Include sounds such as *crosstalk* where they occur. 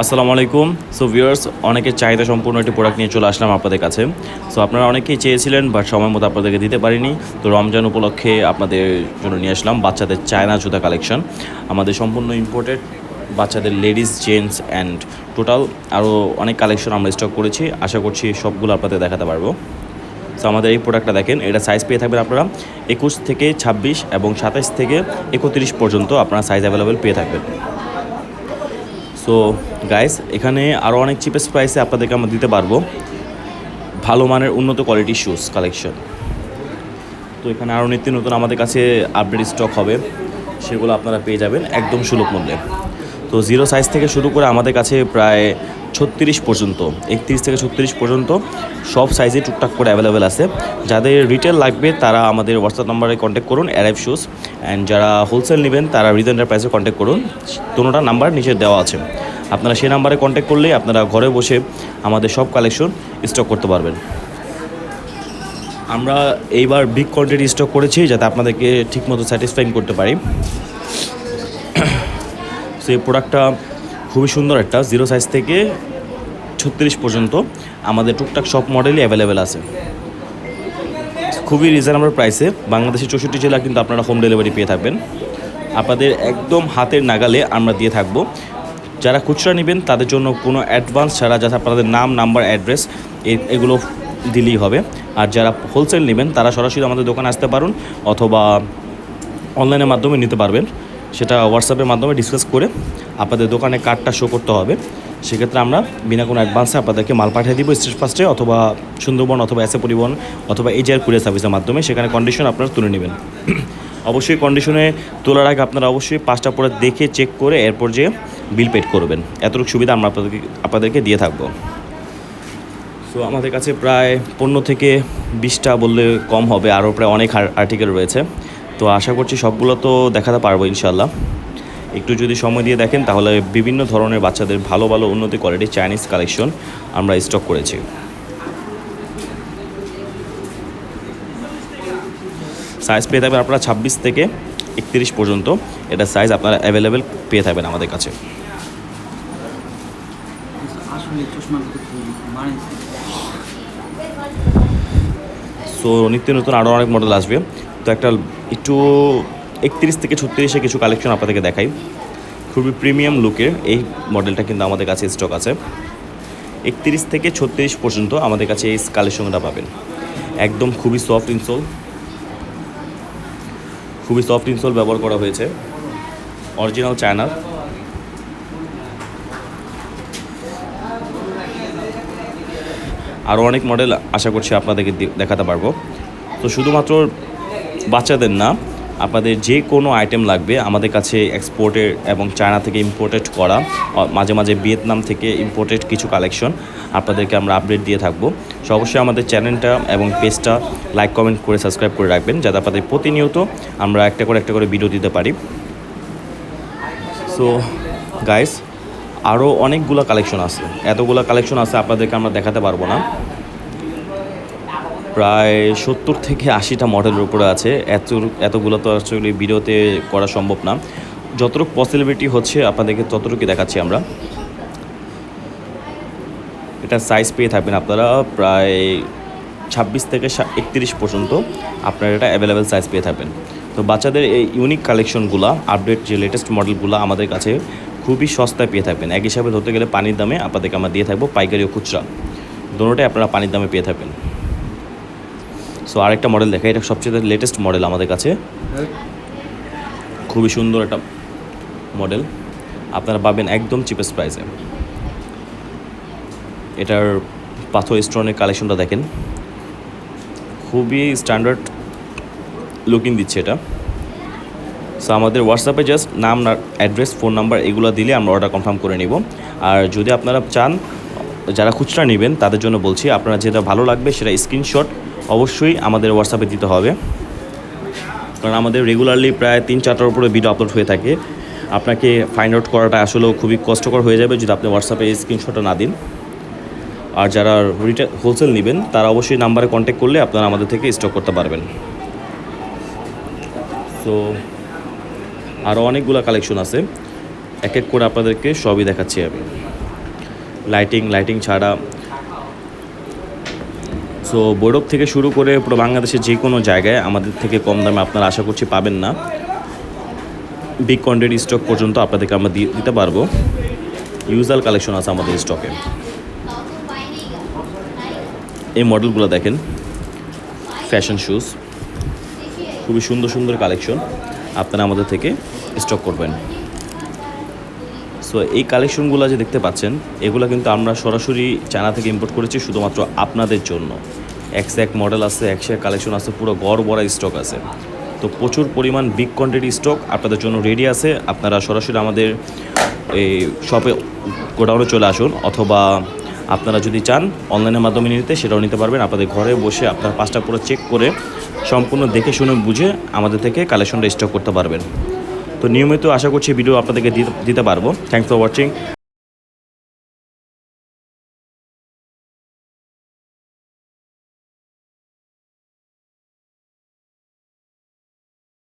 আসসালামু আলাইকুম। So viewers অনেকের চাহিদা সম্পূর্ণ একটি প্রোডাক্ট নিয়ে চলে আসলাম আপনাদের কাছে। সো আপনারা অনেকেই চেয়েছিলেন বাট সময় মতো আপনাদেরকে দিতে পারিনি। তো, রমজান উপলক্ষে আপনাদের জন্য নিয়ে আসলাম বাচ্চাদের চায়না জুতা কালেকশন আমাদের সম্পূর্ণ ইম্পোর্টেড বাচ্চাদের লেডিস জেন্টস অ্যান্ড টোটাল আরও অনেক কালেকশন আমরা স্টক করেছি। আশা করছি সবগুলো আপনাদের দেখাতে পারব। সো আমাদের এই প্রোডাক্টটা দেখেন, এটা সাইজ পেয়ে থাকবেন আপনারা একুশ থেকে ছাব্বিশ এবং সাতাশ থেকে একত্রিশ পর্যন্ত আপনারা সাইজ অ্যাভেলেবেল পেয়ে থাকবেন। সো গাইস এখানে আরও অনেক চিপেস্ট প্রাইসে আপনাদেরকে আমরা দিতে পারব। ভালো মানের উন্নত কোয়ালিটির শ্যুজ কালেকশন তো এখানে আরও নিত্য নতুন আমাদের কাছে আপডেট স্টক হবে। সেগুলো আপনারা পেয়ে যাবেন একদম সুলভ মূল্যে। তো জিরো সাইজ থেকে শুরু করে আমাদের কাছে প্রায় ছত্রিশ পর্যন্ত, একত্রিশ থেকে ছত্রিশ পর্যন্ত সব সাইজে টুকটাক করে অ্যাভেলেবেল আছে। যাদের রিটেল লাগবে, তারা আমাদের হোয়াটসঅ্যাপ নাম্বারে কন্ট্যাক্ট করুন অ্যারাইভ শুজ অ্যান্ড যারা হোলসেল নেবেন, তারা রিজ এন্টারপ্রাইজে কন্ট্যাক্ট করুন। দুটোটা নাম্বার নিচে দেওয়া আছে। আপনারা সেই নাম্বারে কন্ট্যাক্ট করলেই আপনারা ঘরে বসে আমাদের সব কালেকশন স্টক করতে পারবেন। আমরা এইবার বিগ কোয়ান্টিটি স্টক করেছি, যাতে আপনাদেরকে ঠিকমতো স্যাটিসফাইং করতে পারি। *coughs* সেই প্রোডাক্টটা খুবই সুন্দর একটা জিরো সাইজ থেকে ছত্রিশ পর্যন্ত আমাদের টুকটাক সব মডেলই অ্যাভেলেবেল আছে। খুবই রিজনেবল প্রাইসে বাংলাদেশের চৌষট্টি জেলা কিন্তু আপনারা হোম ডেলিভারি পেয়ে থাকবেন। আপনাদের একদম হাতের নাগালে আমরা দিয়ে থাকব। যারা খুচরা নেবেন, তাদের জন্য কোনো অ্যাডভান্স ছাড়া যাতে আপনাদের নাম নাম্বার অ্যাড্রেস এগুলো দিলেই হবে। আর যারা হোলসেল নেবেন, তারা সরাসরি আমাদের দোকানে আসতে পারুন অথবা অনলাইনের মাধ্যমে নিতে পারবেন। সেটা হোয়াটসঅ্যাপের মাধ্যমে ডিসকাস করে আপনাদের দোকানে কার্ডটা শো করতে হবে। সেক্ষেত্রে আমরা বিনা কোনো অ্যাডভান্সে আপনাদেরকে মাল পাঠিয়ে দিব স্টেট ফার্স্টে অথবা সুন্দরবন অথবা এসে পরিবহন অথবা এজিআর কুরিয়ার সার্ভিসের মাধ্যমে। সেখানে কন্ডিশন আপনারা তুলে নেবেন। অবশ্যই কন্ডিশনে তোলার আগে আপনারা অবশ্যই পাঁচটা পরে দেখে চেক করে এরপর যে বিল পেড করবেন। এতটুকু সুবিধা আমরা আপনাদেরকে আপনাদেরকে দিয়ে থাকব। সো আমাদের কাছে প্রায় পনেরো থেকে বিশটা বললে কম হবে। আরও প্রায় অনেক আর্টিকেল রয়েছে। তো আশা করছি সবগুলো তো দেখাতে পারব ইনশাল্লাহ একটু যদি সময় দিয়ে দেখেন তাহলে বিভিন্ন ধরনের বাচ্চাদের ভালো ভালো উন্নতি কোয়ালিটির চাইনিজ কালেকশন আমরা স্টক করেছি। সাইজ পেয়ে থাকবেন আপনারা ছাব্বিশ থেকে একত্রিশ পর্যন্ত। এটা সাইজ আপনারা অ্যাভেলেবেল পেয়ে থাকবেন আমাদের কাছে। চশমা মানে সো নিত্য নতুন আরও অনেক মডেল আসবে। তো একটা একটু একত্রিশ থেকে ছত্রিশে কিছু কালেকশন আপনাদেরকে দেখাই। খুবই প্রিমিয়াম লুকের এই মডেলটা কিন্তু আমাদের কাছে স্টক আছে। একত্রিশ থেকে ছত্রিশ পর্যন্ত আমাদের কাছে এই কালেকশনটা পাবেন। একদম খুবই সফট ইনসোল খুবই সফট ইনসোল ব্যবহার করা হয়েছে। অরিজিনাল চায়নার আরও অনেক মডেল আশা করছি আপনাদেরকে দেখাতে পারব। তো শুধুমাত্র বাচ্চাদের না আপনাদের যে কোনো আইটেম লাগবে আমাদের কাছে এক্সপোর্টের এবং চায়না থেকে ইম্পোর্টেড করা মাঝে মাঝে ভিয়েতনাম থেকে ইম্পোর্টেড কিছু কালেকশন আপনাদেরকে আমরা আপডেট দিয়ে থাকব। সো অবশ্যই আমাদের চ্যানেলটা এবং পেজটা লাইক কমেন্ট করে সাবস্ক্রাইব করে রাখবেন যাতে আপনাদের প্রতিনিয়ত আমরা একটা করে একটা করে ভিডিও দিতে পারি। সো গাইস আরও অনেকগুলো কালেকশন আছে। এতগুলো কালেকশন আছে আপনাদেরকে আমরা দেখাতে পারব না। প্রায় সত্তর থেকে আশিটা মডেলের উপরে আছে। এত, এতগুলো তো আসলে ভিডিওতে করা সম্ভব না। যতটুকু পসিবিলিটি হচ্ছে, আপনাদেরকে ততটুকুই দেখাচ্ছি আমরা। এটা সাইজ পেয়ে থাকবেন আপনারা প্রায় ছাব্বিশ থেকে একত্রিশ পর্যন্ত আপনারা এটা অ্যাভেলেবেল সাইজ পেয়ে থাকবেন। তো বাচ্চাদের এই ইউনিক কালেকশনগুলো আপডেট যে লেটেস্ট মডেলগুলো আমাদের কাছে খুবই সস্তায় পেয়ে থাকবেন। এক হিসাবে ধরতে গেলে পানির দামে আপনাদেরকে আমরা দিয়ে থাকব পাইকারি ও খুচরা। দুটোটাই আপনারা পানির দামে পেয়ে থাকবেন। সো আরেকটা মডেল দেখা এটা সবচেয়ে লেটেস্ট মডেল আমাদের কাছে। খুবই সুন্দর একটা মডেল আপনারা পাবেন একদম চিপেস্ট প্রাইসে এটার পাথর স্টোনের কালেকশনটা দেখেন। খুবই স্ট্যান্ডার্ড লুকিং দিচ্ছে এটা। সো আমাদের হোয়াটসঅ্যাপে জাস্ট নাম অ্যাড্রেস ফোন নাম্বার এগুলো দিলে আমরা অর্ডার কনফার্ম করে নিব। আর যদি আপনারা চান, যারা খুচরা নেবেন, তাদের জন্য বলছি, আপনারা যেটা ভালো লাগবে, সেটা স্ক্রিনশট অবশ্যই আমাদের হোয়াটসঅ্যাপে দিতে হবে। কারণ আমাদের রেগুলারলি প্রায় তিন চারটার উপরে ভিডিও আপলোড হয়ে থাকে। আপনাকে ফাইন্ড আউট করাটা আসলেও খুবই কষ্টকর হয়ে যাবে যদি আপনি হোয়াটসঅ্যাপে স্ক্রিনশটটা না দিন। আর যারা রিটেল হোলসেল নেবেন, তারা অবশ্যই নাম্বারে কন্ট্যাক্ট করলে আপনারা আমাদের থেকে স্টক করতে পারবেন। সো আরও অনেকগুলো কালেকশন আছে। এক এক করে আপনাদেরকে সবই দেখাচ্ছি আমি। লাইটিং লাইটিং ছাড়া সো বৈরব থেকে শুরু করে পুরো বাংলাদেশের যে কোনো জায়গায় আমাদের থেকে কম দামে আপনারা আশা করছি পাবেন না। বিগ কোয়ান্টিটি স্টক পর্যন্ত আপনাদেরকে আমরা দিতে পারব। ইউজাল কালেকশন আছে আমাদের স্টকে এই মডেলগুলো দেখেন। ফ্যাশন শুজ খুবই সুন্দর সুন্দর কালেকশন আপনারা আমাদের থেকে স্টক করবেন। সো এই কালেকশনগুলো যে দেখতে পাচ্ছেন, এগুলো কিন্তু আমরা সরাসরি চায়না থেকে ইম্পোর্ট করেছি শুধুমাত্র আপনাদের জন্য। একশো এক মডেল আছে একশো এক কালেকশন আছে, পুরো গড় বড়া স্টক আছে। তো প্রচুর পরিমাণ বিগ কোয়ান্টিটি স্টক আপনাদের জন্য রেডি আছে। আপনারা সরাসরি আমাদের এই শপে গোডাউনে চলে আসুন, অথবা আপনারা যদি চান অনলাইনের মাধ্যমে নিতে, সেটাও নিতে পারবেন। আপনাদের ঘরে বসে আপনারা পাঁচটা পুরো চেক করে সম্পূর্ণ দেখে শুনে বুঝে আমাদের থেকে কালেকশনটা স্টক করতে পারবেন। তো নিয়মিত আশা করছি ভিডিও আপনাদেরকে দিতে- পারব। Thanks for watching